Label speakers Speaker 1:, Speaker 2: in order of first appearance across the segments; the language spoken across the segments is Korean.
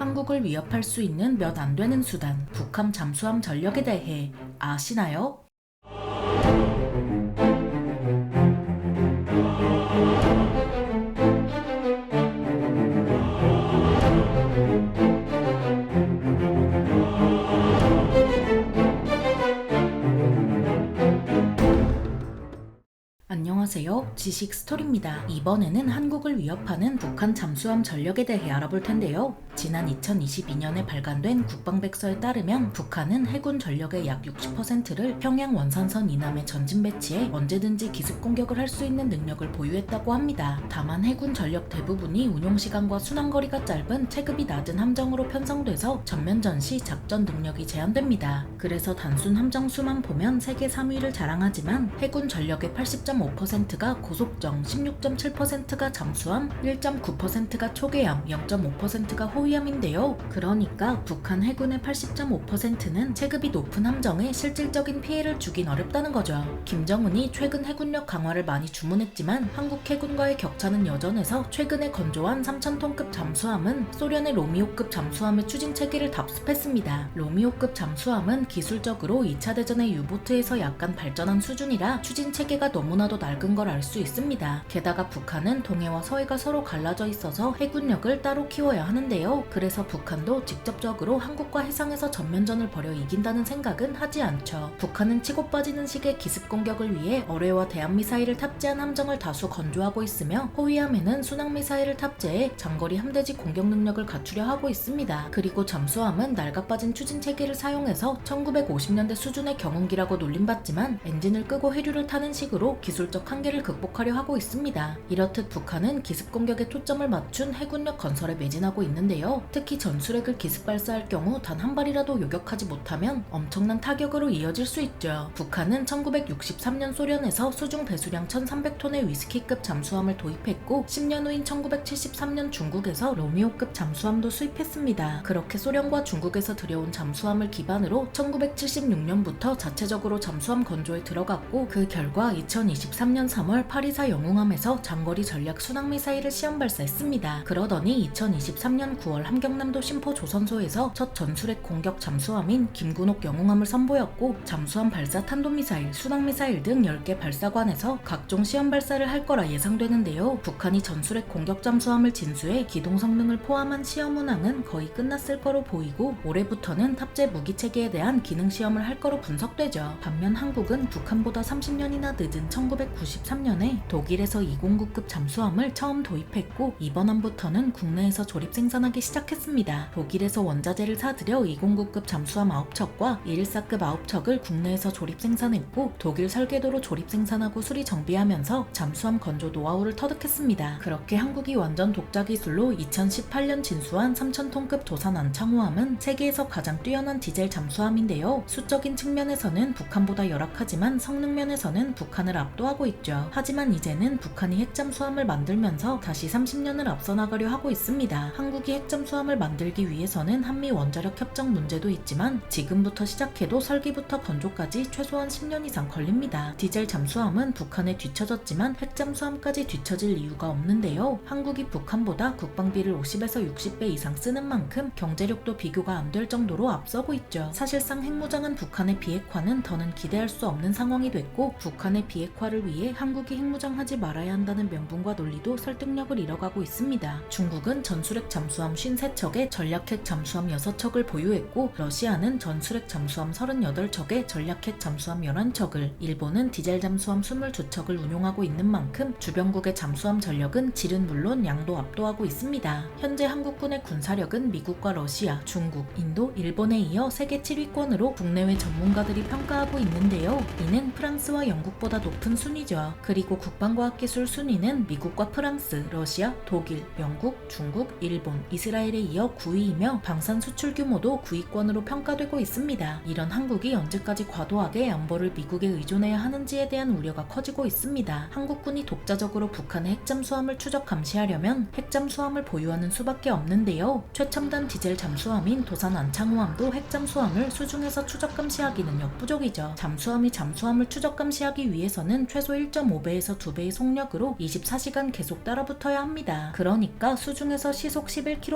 Speaker 1: 한국을 위협할 수 있는 몇 안 되는 수단, 북함 잠수함 전력에 대해 아시나요? 안녕하세요. 지식 스토리입니다. 이번에는 한국을 위협하는 북한 잠수함 전력에 대해 알아볼 텐데요. 지난 2022년에 발간된 국방백서에 따르면 북한은 해군 전력의 약 60%를 평양 원산선 이남에 전진 배치해 언제든지 기습 공격을 할 수 있는 능력을 보유했다고 합니다. 다만 해군 전력 대부분이 운용 시간과 순항 거리가 짧은 체급이 낮은 함정으로 편성돼서 전면 전 시 작전 능력이 제한됩니다. 그래서 단순 함정 수만 보면 세계 3위를 자랑하지만 해군 전력의 80.5%가 고속정, 16.7%가 잠수함, 1.9%가 초계함, 0.5%가 호위 함인데요. 그러니까 북한 해군의 80.5%는 체급이 높은 함정에 실질적인 피해를 주긴 어렵다는 거죠. 김정은이 최근 해군력 강화를 많이 주문했지만 한국 해군과의 격차는 여전해서 최근에 건조한 3,000톤급 잠수함은 소련의 로미오급 잠수함의 추진 체계를 답습했습니다. 로미오급 잠수함은 기술적으로 2차 대전의 유보트에서 약간 발전한 수준이라 추진 체계가 너무나도 낡은 걸 알 수 있습니다. 게다가 북한은 동해와 서해가 서로 갈라져 있어서 해군력을 따로 키워야 하는데요. 그래서 북한도 직접적으로 한국과 해상에서 전면전을 벌여 이긴다는 생각은 하지 않죠. 북한은 치고 빠지는 식의 기습 공격을 위해 어뢰와 대한미사일을 탑재한 함정을 다수 건조하고 있으며 호위함에는 순항미사일을 탑재해 장거리 함대지 공격 능력을 갖추려 하고 있습니다. 그리고 잠수함은 낡아빠진 추진 체계를 사용해서 1950년대 수준의 경운기라고 놀림받지만 엔진을 끄고 해류를 타는 식으로 기술적 한계를 극복하려 하고 있습니다. 이렇듯 북한은 기습 공격에 초점을 맞춘 해군력 건설에 매진하고 있는데요. 특히 전술핵을 기습 발사할 경우 단 한 발이라도 요격하지 못하면 엄청난 타격으로 이어질 수 있죠. 북한은 1963년 소련에서 수중 배수량 1,300톤의 위스키급 잠수함을 도입했고 10년 후인 1973년 중국에서 로미오급 잠수함도 수입했습니다. 그렇게 소련과 중국에서 들여온 잠수함을 기반으로 1976년부터 자체적으로 잠수함 건조에 들어갔고 그 결과 2023년 3월 파리사 영웅함에서 장거리 전략 순항미사일을 시험 발사했습니다. 그러더니 2023년 9월 함경남도 심포 조선소에서 첫 전술핵 공격 잠수함인 김군옥 영웅함을 선보였고 잠수함 발사 탄도미사일, 순항미사일 등 10개 발사관에서 각종 시험 발사를 할 거라 예상되는데요. 북한이 전술핵 공격 잠수함을 진수해 기동 성능을 포함한 시험 운항은 거의 끝났을 거로 보이고 올해부터는 탑재 무기 체계에 대한 기능 시험을 할 거로 분석되죠. 반면 한국은 북한보다 30년이나 늦은 1993년에 독일에서 209급 잠수함을 처음 도입했고 이번 함부터는 국내에서 조립 생산하기 시작했습니다. 독일에서 원자재를 사들여 209급 잠수함 9척과 214급 9척을 국내에서 조립 생산했고 독일 설계도로 조립 생산하고 수리 정비하면서 잠수함 건조 노하우를 터득했습니다. 그렇게 한국이 완전 독자 기술로 2018년 진수한 3,000톤급 도산 안창호함은 세계에서 가장 뛰어난 디젤 잠수함인데요. 수적인 측면에서는 북한보다 열악하지만 성능 면에서는 북한을 압도하고 있죠. 하지만 이제는 북한이 핵잠수함을 만들면서 다시 30년을 앞서 나가려 하고 있습니다. 한국이 핵잠 수함을 만들기 위해서는 한미 원자력 협정 문제도 있지만 지금부터 시작해도 설계부터 건조까지 최소한 10년 이상 걸립니다. 디젤 잠수함은 북한에 뒤처졌지만 핵잠수함까지 뒤처질 이유가 없는데요. 한국이 북한보다 국방비를 50에서 60배 이상 쓰는 만큼 경제력도 비교가 안 될 정도로 앞서고 있죠. 사실상 핵무장한 북한의 비핵화는 더는 기대할 수 없는 상황이 됐고 북한의 비핵화를 위해 한국이 핵무장하지 말아야 한다는 명분과 논리도 설득력을 잃어가고 있습니다. 중국은 전술핵 잠수함 53척에 전략핵 잠수함 6척을 보유했고 러시아는 전술핵 잠수함 38척에 전략핵 잠수함 11척을 일본은 디젤 잠수함 22척을 운용하고 있는 만큼 주변국의 잠수함 전력은 질은 물론 양도 압도하고 있습니다. 현재 한국군의 군사력은 미국과 러시아, 중국, 인도, 일본에 이어 세계 7위권으로 국내외 전문가들이 평가하고 있는데요. 이는 프랑스와 영국보다 높은 순위죠. 그리고 국방과학기술 순위는 미국과 프랑스, 러시아, 독일, 영국, 중국, 일본, 이스라엘 에 이어 9위이며 방산 수출 규모도 9위권으로 평가되고 있습니다. 이런 한국이 언제까지 과도하게 안보를 미국에 의존해야 하는지에 대한 우려가 커지고 있습니다. 한국군이 독자적으로 북한의 핵잠 수함을 추적 감시하려면 핵잠 수함을 보유하는 수밖에 없는데요. 최첨단 디젤 잠수함인 도산 안창호함도 핵잠 수함을 수중에서 추적 감시하기는 역부족이죠. 잠수함이 잠수함을 추적 감시하기 위해서는 최소 1.5배에서 2배의 속력으로 24시간 계속 따라붙어야 합니다. 그러니까 수중에서 시속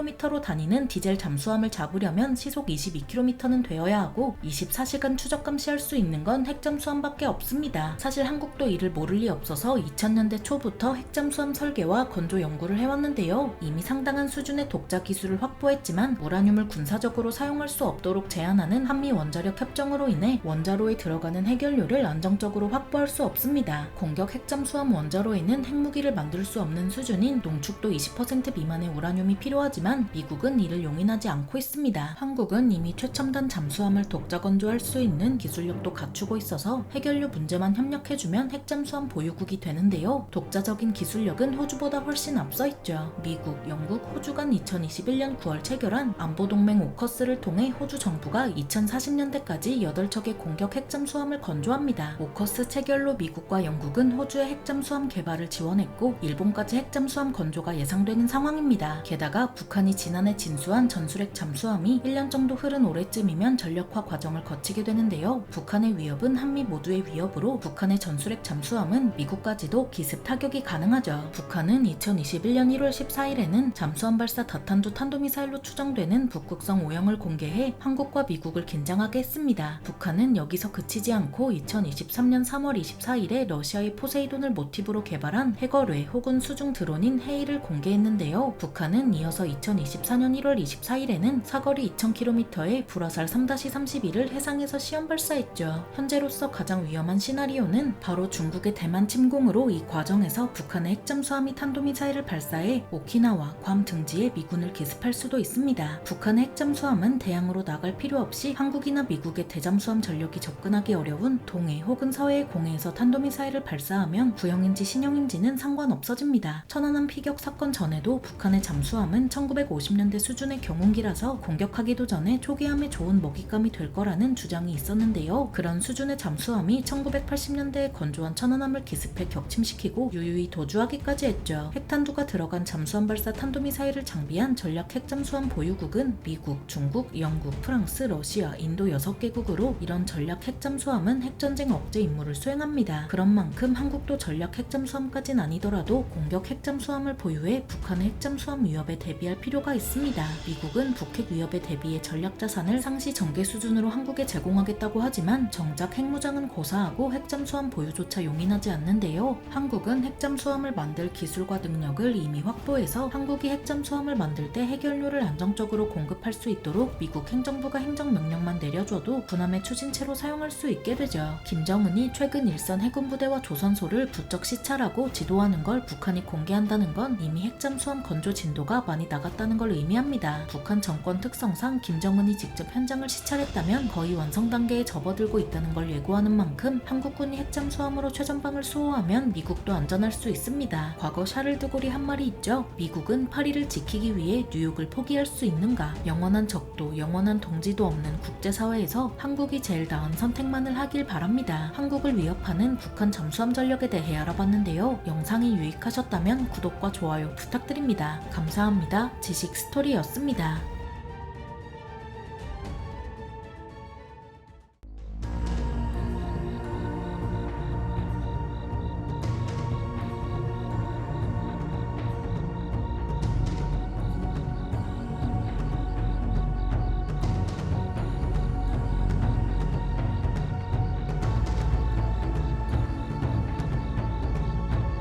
Speaker 1: 13km로 다니는 디젤 잠수함을 잡으려면 시속 22km는 되어야 하고 24시간 추적 감시할 수 있는 건 핵잠수함밖에 없습니다. 사실 한국도 이를 모를 리 없어서 2000년대 초부터 핵잠수함 설계와 건조 연구를 해왔는데요. 이미 상당한 수준의 독자 기술을 확보했지만 우라늄을 군사적으로 사용할 수 없도록 제한하는 한미 원자력 협정으로 인해 원자로에 들어가는 해결료를 안정적으로 확보할 수 없습니다. 공격 핵잠수함 원자로에는 핵무기를 만들 수 없는 수준인 농축도 20% 미만의 우라늄이 필요하지만 미국은 이를 용인하지 않고 있습니다. 한국은 이미 최첨단 잠수함을 독자 건조할 수 있는 기술력도 갖추고 있어서 해결료 문제만 협력해주면 핵잠수함 보유국이 되는데요. 독자적인 기술력은 호주보다 훨씬 앞서 있죠. 미국, 영국, 호주 간 2021년 9월 체결한 안보동맹 오커스를 통해 호주 정부가 2040년대까지 8척의 공격 핵잠수함을 건조합니다. 오커스 체결로 미국과 영국은 호주의 핵잠수함 개발을 지원했고 일본까지 핵잠수함 건조가 예상되는 상황입니다. 게다가 북한 이 지난해 진수한 전술핵 잠수함이 1년 정도 흐른 올해쯤이면 전력화 과정을 거치게 되는데요. 북한의 위협은 한미 모두의 위협으로 북한의 전술핵 잠수함은 미국까지도 기습 타격이 가능하죠. 북한은 2021년 1월 14일에는 잠수함 발사 다탄두 탄도미사일로 추정되는 북극성 오형을 공개해 한국과 미국을 긴장하게 했습니다. 북한은 여기서 그치지 않고 2023년 3월 24일에 러시아의 포세이돈을 모티브로 개발한 해거뢰 혹은 수중 드론인 헤이를 공개했는데요. 북한은 이어서 2024년 1월 24일에는 사거리 2000km의 불화살 3-31을 해상에서 시험 발사했죠. 현재로서 가장 위험한 시나리오는 바로 중국의 대만 침공으로 이 과정에서 북한의 핵잠수함이 탄도미사일을 발사해 오키나와 괌 등지에 미군을 기습할 수도 있습니다. 북한의 핵잠수함은 대양으로 나갈 필요 없이 한국이나 미국의 대잠수함 전력이 접근하기 어려운 동해 혹은 서해의 공해에서 탄도미사일을 발사하면 구형인지 신형인지는 상관없어집니다. 천안함 피격 사건 전에도 북한의 잠수함은 1950년대 수준의 경운기라서 공격하기도 전에 초기함에 좋은 먹잇감이 될 거라는 주장이 있었는데요. 그런 수준의 잠수함이 1980년대에 건조한 천안함을 기습해 격침시키고 유유히 도주하기까지 했죠. 핵탄두가 들어간 잠수함 발사 탄도미사일을 장비한 전략 핵잠수함 보유국은 미국, 중국, 영국, 프랑스, 러시아, 인도 6개국으로 이런 전략 핵잠수함은 핵전쟁 억제 임무를 수행합니다. 그런 만큼 한국도 전략 핵잠수함까진 아니더라도 공격 핵잠수함을 보유해 북한의 핵잠수함 위협에 대비할 필요가 있습니다. 미국은 북핵 위협에 대비해 전략 자산을 상시 전개 수준으로 한국에 제공하겠다고 하지만 정작 핵무장은 고사하고 핵잠 수함 보유조차 용인하지 않는데요. 한국은 핵잠 수함을 만들 기술과 능력을 이미 확보해서 한국이 핵잠 수함을 만들 때 해결료를 안정적으로 공급할 수 있도록 미국 행정부가 행정명령만 내려줘도 군함의 추진체로 사용할 수 있게 되죠. 김정은이 최근 일선 해군부대와 조선소를 부쩍 시찰하고 지도하는 걸 북한이 공개한다는 건 이미 핵잠 수함 건조 진도가 많이 나갔 다는 걸 의미합니다. 북한 정권 특성상 김정은이 직접 현장을 시찰했다면 거의 완성 단계에 접어들고 있다는 걸 예고하는 만큼 한국군이 핵잠 수함으로 최전방을 수호하면 미국도 안전할 수 있습니다. 과거 샤를 드골이 한 말이 있죠. 미국은 파리를 지키기 위해 뉴욕을 포기할 수 있는가? 영원한 적도 영원한 동지도 없는 국제사회에서 한국이 제일 나은 선택만을 하길 바랍니다. 한국을 위협하는 북한 잠수함 전력에 대해 알아봤는데요. 영상이 유익하셨다면 구독과 좋아요 부탁드립니다. 감사합니다. 지식 스토리였습니다.